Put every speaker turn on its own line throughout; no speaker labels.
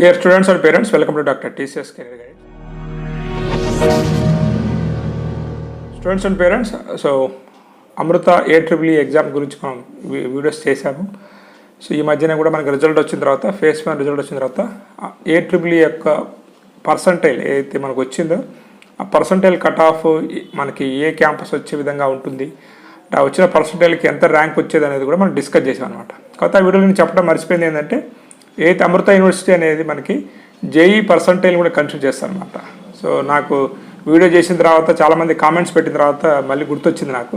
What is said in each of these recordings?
Dear students and parents welcome to doctor TCS career guide students and parents so Amrita A triple exam గురించి మనం videos చేశాము. So ఈ మధ్యన కూడా మనకి రిజల్ట్ వచ్చిన తర్వాత ఫేస్ వన్ రిజల్ట్ వచ్చిన తర్వాత ఏ ట్రిపుల్ e యొక్క పర్సంటైల్ ఏదైతే మనకు వచ్చిందో ఆ పర్సంటైల్ కట్ ఆఫ్ మనకి ఏ క్యాంపస్ వచ్చే విధంగా ఉంటుంది ఆ వచ్చిన పర్సంటైల్కి ఎంత ర్యాంక్ వచ్చేది అనేది కూడా మనం డిస్కస్ చేసాం అనమాట కొత్త వీడియోలో నేను చెప్పడం మర్చిపోయింది ఏంటంటే ఏదైతే అమృత యూనివర్సిటీ అనేది మనకి జేఈ పర్సంటైల్ కూడా కన్సిడర్ చేస్తారనమాట సో నాకు వీడియో చేసిన తర్వాత చాలామంది కామెంట్స్ పెట్టిన తర్వాత మళ్ళీ గుర్తొచ్చింది నాకు.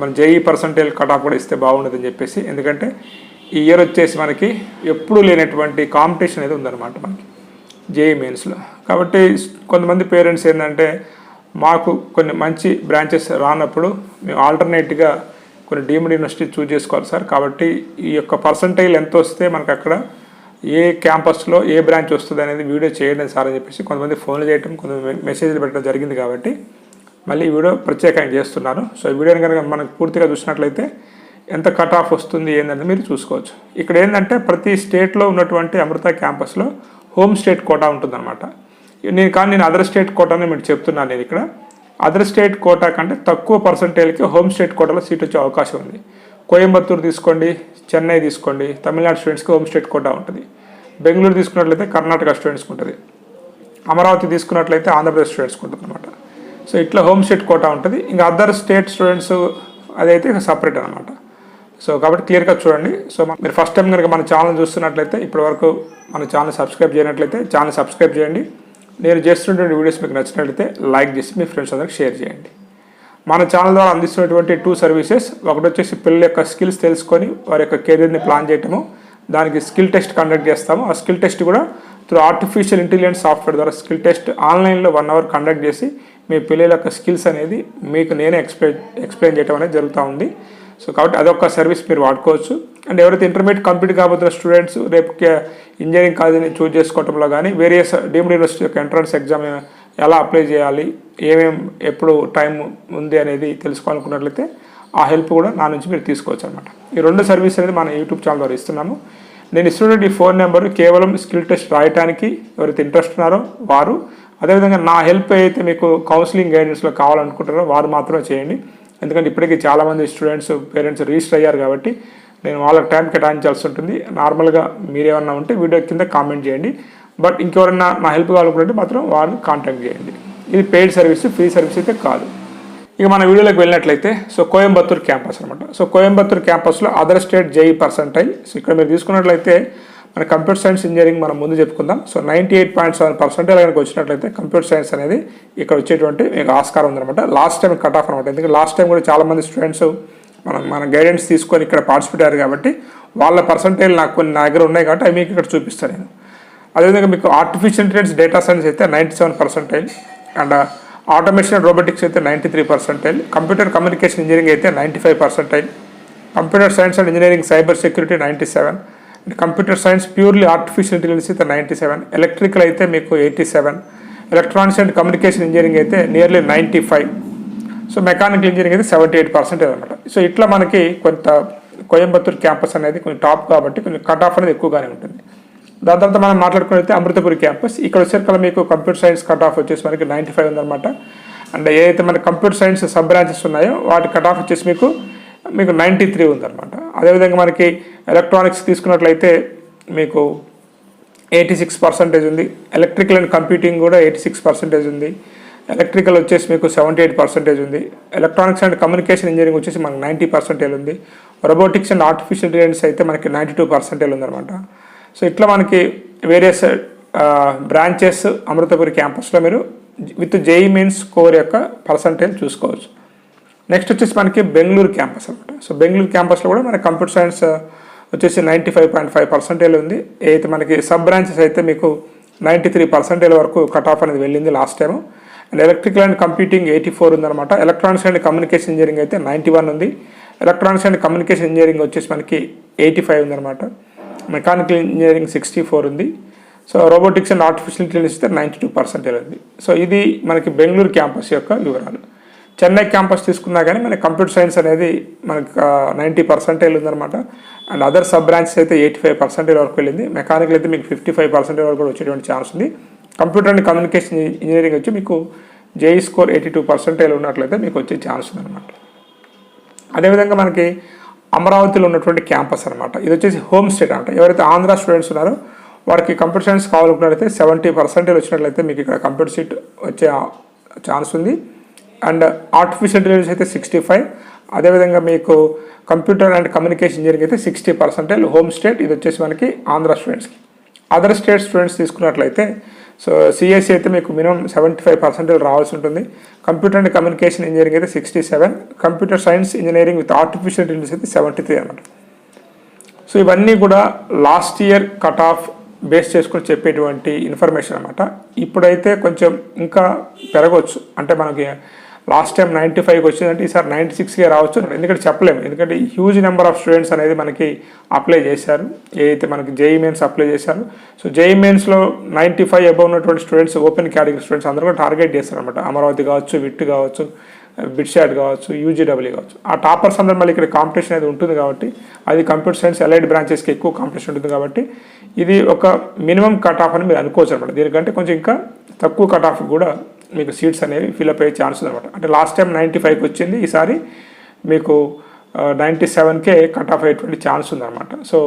మనం జేఈ పర్సంటైల్ కట్ ఆఫ్ కూడా ఇస్తే బాగుండదని చెప్పేసి. ఎందుకంటే ఈ ఇయర్ వచ్చేసి మనకి ఎప్పుడూ లేనటువంటి కాంపిటీషన్ అనేది ఉందన్నమాట మనకి జేఈ మెయిన్స్లో కాబట్టి కొంతమంది పేరెంట్స్ ఏంటంటే మాకు కొన్ని మంచి బ్రాంచెస్ రానప్పుడు మేము ఆల్టర్నేట్గా కొన్ని డీమ్డ్ యూనివర్సిటీ చూజ్ చేసుకోవాలి సార్. కాబట్టి ఈ యొక్క పర్సంటైల్ ఎంత వస్తే మనకు అక్కడ ఏ క్యాంపస్లో ఏ బ్రాంచ్ వస్తుంది అనేది వీడియో చేయండి సార్ అని చెప్పేసి కొంతమంది ఫోన్లు చేయటం కొంతమంది మెసేజ్లు పెట్టడం జరిగింది కాబట్టి మళ్ళీ ఈ వీడియో ప్రత్యేకంగా చేస్తున్నాను. సో ఈ వీడియోని కనుక మనకు పూర్తిగా చూసినట్లయితే ఎంత కట్ ఆఫ్ వస్తుంది ఏందని మీరు చూసుకోవచ్చు. ఇక్కడ ఏంటంటే ప్రతి స్టేట్లో ఉన్నటువంటి అమృత క్యాంపస్లో హోమ్ స్టేట్ కోటా ఉంటుందన్నమాట. నేను కానీ నేను అదర్ స్టేట్ కోటానే మీకు చెప్తున్నాను నేను ఇక్కడ. అదర్ స్టేట్ కోటా కంటే తక్కువ పర్సంటేజ్కి హోమ్ స్టేట్ కోటాలో సీట్ వచ్చే అవకాశం ఉంది. కోయంబత్తూరు తీసుకోండి చెన్నై తీసుకోండి తమిళనాడు స్టూడెంట్స్కి హోమ్ స్టేట్ కోటా ఉంటుంది. బెంగళూరు తీసుకున్నట్లయితే కర్ణాటక స్టూడెంట్స్కి ఉంటుంది. అమరావతి తీసుకున్నట్లయితే ఆంధ్రప్రదేశ్ స్టూడెంట్స్కి ఉంటుంది అనమాట సో ఇట్లా హోమ్ స్టేట్ కోటా ఉంటుంది. ఇంకా అదర్ స్టేట్ స్టూడెంట్స్ అదైతే సపరేట్ అనమాట సో కాబట్టి క్లియర్గా చూడండి. సో మీరు ఫస్ట్ టైం కనుక మన ఛానల్ చూస్తున్నట్లయితే ఇప్పటివరకు మన ఛానల్ సబ్స్క్రైబ్ చేయనట్లయితే ఛానల్ సబ్స్క్రైబ్ చేయండి. నేను చేస్తున్నటువంటి వీడియోస్ మీకు నచ్చినట్లయితే లైక్ చేసి మీ ఫ్రెండ్స్ అందరికి షేర్ చేయండి. మన ఛానల్ ద్వారా అందిస్తున్నటువంటి టూ సర్వీసెస్ ఒకటి వచ్చేసి పిల్లల యొక్క స్కిల్స్ తెలుసుకొని వారి యొక్క కెరీర్ని ప్లాన్ చేయటము. దానికి స్కిల్ టెస్ట్ కండక్ట్ చేస్తాము. ఆ స్కిల్ టెస్ట్ కూడా త్రూ ఆర్టిఫిషియల్ ఇంటెలిజెన్స్ సాఫ్ట్వేర్ ద్వారా స్కిల్ టెస్ట్ ఆన్లైన్లో వన్ అవర్ కండక్ట్ చేసి మీ పిల్లల యొక్క స్కిల్స్ అనేది మీకు నేనే ఎక్స్ప్లెయిన్ ఎక్స్ప్లెయిన్ చేయడం అనేది జరుగుతూ ఉంది. సో కాబట్టి అదొక సర్వీస్ మీరు వాడుకోవచ్చు. అండ్ ఎవరైతే ఇంటర్మీడియట్ కంప్లీట్ కాబోతున్న స్టూడెంట్స్ రేపు ఇంజనీరింగ్ కాలేజీని చూజ్ చేసుకోవడంలో కానీ వేరియస్ డీమ్డ్ యూనివర్సిటీ యొక్క ఎంట్రన్స్ ఎగ్జామ్ ఎలా అప్లై చేయాలి ఏమేం ఎప్పుడు టైం ఉంది అనేది తెలుసుకోవాలనుకున్నట్లయితే ఆ హెల్ప్ కూడా నా నుంచి మీరు తీసుకోవచ్చు అనమాట ఈ రెండు సర్వీస్ అనేది మన యూట్యూబ్ ఛానల్ ద్వారా ఇస్తున్నాను నేను ఇస్తున్నటువంటి ఈ ఫోన్ నెంబర్ కేవలం స్కిల్ టెస్ట్ రాయడానికి ఎవరైతే ఇంట్రెస్ట్ ఉన్నారో వారు అదేవిధంగా నా హెల్ప్ అయితే మీకు కౌన్సిలింగ్ గైడెన్స్లో కావాలనుకుంటారో వారు మాత్రమే చేయండి. ఎందుకంటే ఇప్పటికీ చాలామంది స్టూడెంట్స్ పేరెంట్స్ రిజిస్టర్ అయ్యారు కాబట్టి నేను వాళ్ళకి టైం కేటాయించాల్సి ఉంటుంది. నార్మల్గా మీరేమన్నా ఉంటే వీడియో కింద కామెంట్ చేయండి. బట్ ఇంకెవరన్నా నా హెల్ప్ కావాలనుకుంటే మాత్రం వారిని కాంటాక్ట్ చేయండి. ఇది పెయిడ్ సర్వీస్ ఫ్రీ సర్వీస్ అయితే కాదు. ఇక మన వీడియోలోకి వెళ్ళినట్లయితే సో కోయంబత్తూర్ క్యాంపస్ అనమాట సో కోయంబత్తూర్ క్యాంపస్లో other state JE percentile so ఇక్కడ మీరు తీసుకున్నట్లయితే మన కంప్యూటర్ సైన్స్ ఇంజనీరింగ్ మనం ముందు చెప్పుకుందాం. So ninety eight point seven percentage కనుక వచ్చినట్లయితే కంప్యూటర్ సైన్స్ అనేది ఇక్కడ వచ్చేటువంటి మీకు ఆస్కారం ఉందన్నమాట. లాస్ట్ టైం కట్ ఆఫ్ అనమాట ఎందుకంటే లాస్ట్ టైం కూడా చాలామంది స్టూడెంట్స్ మనం మన గైడెన్స్ తీసుకొని ఇక్కడ పార్టిసిపేట్ అయ్యారు కాబట్టి వాళ్ళ పర్సంటేజ్ నాకు కొన్ని నా దగ్గర ఉన్నాయి కాబట్టి అవి మీకు ఇక్కడ చూపిస్తాను నేను. అదేవిధంగా మీకు ఆర్టిఫిషియల్ ఇంటెలిజెన్స్ డేటా సైన్స్ అయితే ninety seven percentile and automation robotics అయితే ninety three percentile computer communication engineering అయితే ninety five percentile computer science and engineering cyber security ninety seven computer science purely artificial intelligence అయితే ninety seven electrical అయితే మీకు eighty seven electronics and communication engineering అయితే nearly ninety five so mechanical engineering అయితే seventy eight percentage అనమాట so ఇట్లా మనకి కొంత Coimbatore campus అనేది కొంచెం టాప్ కాబట్టి కొంచెం కట్ ఆఫ్ అనేది ఎక్కువగానే ఉంటుంది. దాని తర్వాత మనం మాట్లాడుకున్నైతే అమృతపురి క్యాంపస్. ఇక్కడ వచ్చేసరికి మీకు కంప్యూటర్ సైన్స్ కట్ ఆఫ్ వచ్చేసి మనకి నైంటీ ఫైవ్ ఉందన్నమాట. అండ్ ఏదైతే మన కంప్యూటర్ సైన్స్ సబ్ బ్రాంచెస్ ఉన్నాయో వాటి కట్ ఆఫ్ వచ్చేసి మీకు మీకు నైంటీ త్రీ ఉందన్నమాట. అదేవిధంగా మనకి ఎలక్ట్రానిక్స్ తీసుకున్నట్లయితే మీకు ఎయిటీ సిక్స్ పర్సెంటేజ్ ఉంది. ఎలక్ట్రికల్ అండ్ కంప్యూటింగ్ కూడా ఎయిటీ సిక్స్ పర్సెంటేజ్ ఉంది. ఎలక్ట్రికల్ వచ్చేసి మీకు సెవెంటీ ఎయిట్ పర్సెంటేజ్ ఉంది. ఎలక్ట్రానిక్స్ అండ్ కమ్యూనికేషన్ ఇంజనీరింగ్ వచ్చేసి మనకి నైంటీ పర్సెంటేజ్ ఉంది. రోబోటిక్స్ అండ్ ఆర్టిఫిషియల్ ఇంటెలిజెన్స్ అయితే మనకి నైంటీ టూ పర్సెంటేజ్ ఉందన్నమాట. సో ఇట్లా మనకి వేరియస్ బ్రాంచెస్ అమృతపురి క్యాంపస్లో మీరు విత్ జేఈ మీన్స్ స్కోర్ యొక్క పర్సంటేజ్ చూసుకోవచ్చు. నెక్స్ట్ వచ్చేసి మనకి బెంగళూరు క్యాంపస్ అనమాట సో బెంగళూరు క్యాంపస్లో కూడా మన కంప్యూటర్ సైన్స్ వచ్చేసి ninety five point five percentage ఉంది. అయితే మనకి సబ్ బ్రాంచెస్ అయితే మీకు నైంటీ త్రీ పర్సెంటేజ్ వరకు కట్ ఆఫ్ అనేది వెళ్ళింది last time and electrical and computing eighty four ఉందన్నమాట. ఎలక్ట్రానిక్స్ అండ్ కమ్యూనికేషన్ ఇంజనీరింగ్ అయితే నైంటీ వన్ ఉంది. ఎలక్ట్రానిక్స్ అండ్ కమ్యూనికేషన్ ఇంజనీరింగ్ వచ్చేసి మనకి ఎయిటీ ఫైవ్ ఉందన్నమాట. మెకానికల్ ఇంజనీరింగ్ సిక్స్టీ ఫోర్ ఉంది. So robotics and artificial intelligence అయితే నైంటీ టూ పర్సెంటేజ్ ఉంది so ఇది మనకి బెంగళూరు క్యాంపస్ యొక్క వివరాలు. చెన్నై క్యాంపస్ తీసుకున్నా కానీ మనకి కంప్యూటర్ సైన్స్ అనేది మనకు నైంటీ పర్సెంటేజ్ ఉందన్నమాట అండ్ అదర్ సబ్ బ్రాంచెస్ అయితే ఎయిటీ ఫైవ్ పర్సెంటేజ్ వరకు వెళ్ళింది. మెకానికల్ అయితే మీకు ఫిఫ్టీ ఫైవ్ పర్సెంటేజ్ వరకు కూడా వచ్చేటువంటి ఛాన్స్ ఉంది. కంప్యూటర్ అండ్ కమ్యూనికేషన్ ఇంజనీరింగ్ వచ్చి మీకు JEE score eighty two percentage ఉన్నట్లయితే మీకు వచ్చే ఛాన్స్ ఉందన్నమాట. అదేవిధంగా మనకి అమరావతిలో ఉన్నటువంటి క్యాంపస్ అనమాట ఇది వచ్చేసి హోమ్ స్టేట్ అనమాట ఎవరైతే ఆంధ్ర స్టూడెంట్స్ ఉన్నారో వారికి కంప్యూటర్ సైన్స్ కావాలనుకున్నట్లయితే సెవెంటీ పర్సెంటేజ్ వచ్చినట్లయితే మీకు ఇక్కడ కంప్యూటర్ సీట్ వచ్చే ఛాన్స్ ఉంది. అండ్ ఆర్టిఫిషియల్ ఇంటెలిజెన్స్ అయితే సిక్స్టీ ఫైవ్. అదేవిధంగా మీకు కంప్యూటర్ అండ్ కమ్యూనికేషన్ ఇంజనీరింగ్ అయితే సిక్స్టీ పర్సెంటేజ్ హోమ్ స్టేట్. ఇది వచ్చేసి మనకి ఆంధ్ర స్టూడెంట్స్కి. అదర్ స్టేట్ స్టూడెంట్స్ తీసుకున్నట్లయితే సో సిఎస్సి అయితే మీకు మినిమం సెవెంటీ ఫైవ్ పర్సెంటేజ్ రావాల్సి ఉంటుంది. కంప్యూటర్ అండ్ కమ్యూనికేషన్ ఇంజనీరింగ్ అయితే sixty seven computer science engineering with artificial intelligence అయితే సెవెంటీ త్రీ అనమాట సో ఇవన్నీ కూడా last year cut off base చేసుకొని చెప్పేటువంటి ఇన్ఫర్మేషన్ అనమాట ఇప్పుడైతే కొంచెం ఇంకా పెరగవచ్చు అంటే మనకి లాస్ట్ టైం నైంటీ ఫైవ్కి వచ్చిందంటే ఈసారి నైంటీ సిక్స్కే రావచ్చు ఎందుకంటే చెప్పలేము. ఎందుకంటే హ్యూజ్ నెంబర్ ఆఫ్ స్టూడెంట్స్ అనేది మనకి అప్లై చేశారు. ఏదైతే మనకి జేఈ మెయిన్స్ అప్లై చేశారు. సో జేఈ మెయిన్స్లో నైంటీ ఫైవ్ అబౌ ఉన్నటువంటి స్టూడెంట్స్ ఓపెన్ కేటగిరీ స్టూడెంట్స్ అందరూ కూడా టార్గెట్ చేస్తారు అనమాట అమరావతి కావచ్చు విట్ కావచ్చు బిట్షాట్ కావచ్చు యూజీడబ్ల్యూ కావచ్చు. ఆ టాపర్స్ అందరూ మళ్ళీ ఇక్కడ కాంపిటీషన్ అనేది ఉంటుంది కాబట్టి అది కంప్యూటర్ సైన్స్ ఎలైడ్ బ్రాంచెస్కి ఎక్కువ కాంపిటీషన్ ఉంటుంది కాబట్టి ఇది ఒక మినిమం కట్ ఆఫ్ అని మీరు అనుకోవచ్చు అనమాట దీనికంటే కొంచెం ఇంకా తక్కువ కట్ ఆఫ్ కూడా మీకు సీట్స్ అనేవి ఫిల్అప్ అయ్యే ఛాన్స్ అనమాట అంటే లాస్ట్ టైం నైంటీ ఫైవ్కి వచ్చింది ఈసారి మీకు నైంటీ సెవెన్కే కట్ ఆఫ్ అయ్యేటువంటి ఛాన్స్ ఉందన్నమాట. సో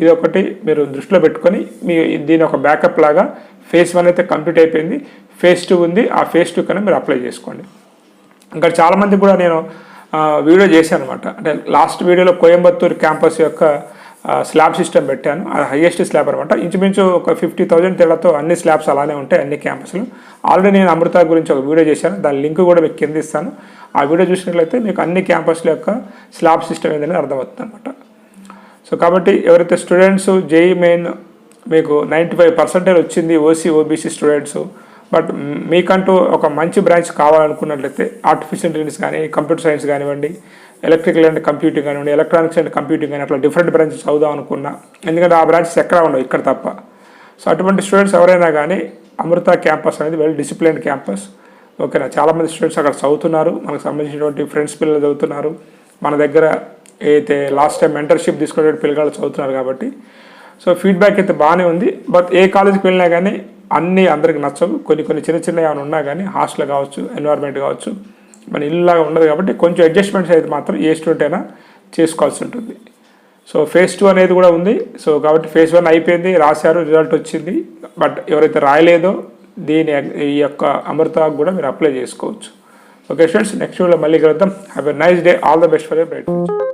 ఇది ఒకటి మీరు దృష్టిలో పెట్టుకొని మీ దీని ఒక బ్యాకప్ లాగా ఫేస్ వన్ అయితే కంప్లీట్ అయిపోయింది. ఫేస్ టూ ఉంది ఆ ఫేస్ టూ కన్నా మీరు అప్లై చేసుకోండి. ఇంకా చాలామంది కూడా నేను వీడియో చేశాను అనమాట అంటే లాస్ట్ వీడియోలో కోయంబత్తూరు క్యాంపస్ యొక్క స్లాబ్ సిస్టమ్ పెట్టాను. అది హైయెస్ట్ స్లాబ్ అనమాట ఇంచుమించు ఒక ఫిఫ్టీ థౌజండ్ తేడాతో అన్ని స్లాబ్స్ అలానే ఉంటాయి అన్ని క్యాంపస్లు ఆల్రెడీ నేను అమృత గురించి ఒక వీడియో చేశాను. దాని లింక్ కూడా మీకు కింద ఇస్తాను. ఆ వీడియో చూసినట్లయితే మీకు అన్ని క్యాంపస్ల యొక్క స్లాబ్ సిస్టమ్ ఏంటనేది అర్థమవుతుంది అనమాట సో కాబట్టి ఎవరైతే స్టూడెంట్స్ జేఈ మెయిన్ మీకు నైంటీ ఫైవ్ పర్సెంటేజ్ వచ్చింది ఓసీ ఓబీసీ స్టూడెంట్స్ బట్ మీకంటూ ఒక మంచి బ్రాంచ్ కావాలనుకున్నట్లయితే ఆర్టిఫిషియల్ ఇంటెలిజెన్స్ కానీ కంప్యూటర్ సైన్స్ కానివ్వండి ఎలక్ట్రికల్ అండ్ కంప్యూటింగ్ కానివ్వండి ఎలక్ట్రానిక్స్ అండ్ కంప్యూటింగ్ కానీ అట్లా డిఫరెంట్ బ్రాంచెస్ చదువుదాం అనుకున్నా. ఎందుకంటే ఆ బ్రాంచెస్ ఎక్కడ ఉండవు ఇక్కడ తప్ప. సో అటువంటి స్టూడెంట్స్ ఎవరైనా కానీ అమృత క్యాంపస్ అనేది వెల్ డిసిప్లైన్డ్ క్యాంపస్. ఓకేనా? చాలామంది స్టూడెంట్స్ అక్కడ చదువుతున్నారు. మనకు సంబంధించినటువంటి ఫ్రెండ్స్ పిల్లలు చదువుతున్నారు. మన దగ్గర అయితే లాస్ట్ టైం మెంటర్షిప్ తీసుకునే పిల్లగాళ్ళు చదువుతున్నారు కాబట్టి. సో ఫీడ్బ్యాక్ అయితే బాగానే ఉంది. బట్ ఏ కాలేజీకి వెళ్ళినా కానీ అన్నీ అందరికి నచ్చవు. కొన్ని కొన్ని చిన్న చిన్న ఏమైనా ఉన్నా కానీ హాస్టల్ కావచ్చు ఎన్వైర్న్మెంట్ కావచ్చు మన ఇల్లులాగా ఉండదు కాబట్టి కొంచెం అడ్జస్ట్మెంట్స్ అయితే మాత్రం ఏ స్టూడెంట్ అయినా చేసుకోవాల్సి ఉంటుంది. సో ఫేజ్ టూ అనేది కూడా ఉంది. సో కాబట్టి ఫేజ్ వన్ అయిపోయింది రాశారు రిజల్ట్ వచ్చింది. బట్ ఎవరైతే రాయలేదో దీని ఈ యొక్క అమృత కూడా మీరు అప్లై చేసుకోవచ్చు. ఓకే స్టూడెంట్స్ నెక్స్ట్ వీడియోలో మళ్ళీ కలుద్దాం. Have a nice day all the best for your bright future